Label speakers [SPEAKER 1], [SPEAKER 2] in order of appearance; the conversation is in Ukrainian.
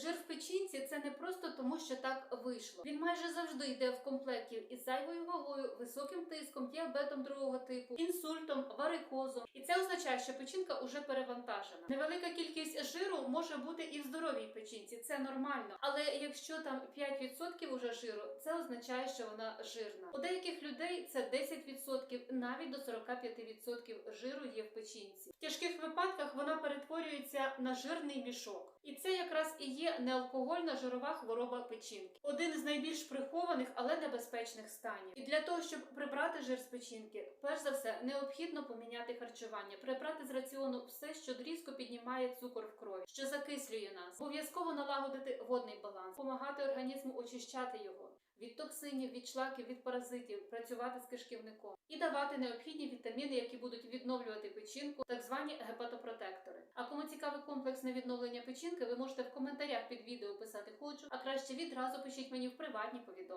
[SPEAKER 1] Жир в печінці це не просто тому, що так вийшло. Він майже завжди йде в комплекті із зайвою вагою, високим тиском, діабетом другого типу, інсультом, варикозом. І це означає, що печінка уже перевантажена. Невелика кількість жиру може бути і в здоровій печінці, це нормально. Але якщо там 5% уже жиру, це означає, що вона жирна. У деяких людей це 10%, навіть до 45% жиру є в печінці. В тяжких випадках вона перетворюється на жирний мішок. І це якраз і є неалкогольна жирова хвороба печінки. Один з найбільш прихованих, але небезпечних станів. І для того, щоб прибрати жир з печінки, перш за все необхідно поміняти харчування, прибрати з раціону все, що різко піднімає цукор в крові, що закислює нас. Обов'язково налагодити водний баланс, допомагати організму очищати його. Від токсинів, від шлаків, від паразитів, працювати з кишківником і давати необхідні вітаміни, які будуть відновлювати печінку, так звані гепатопротектори. А кому цікаве комплексне відновлення печінки, ви можете в коментарях під відео писати хочу, а краще відразу пишіть мені в приватні повідомлення.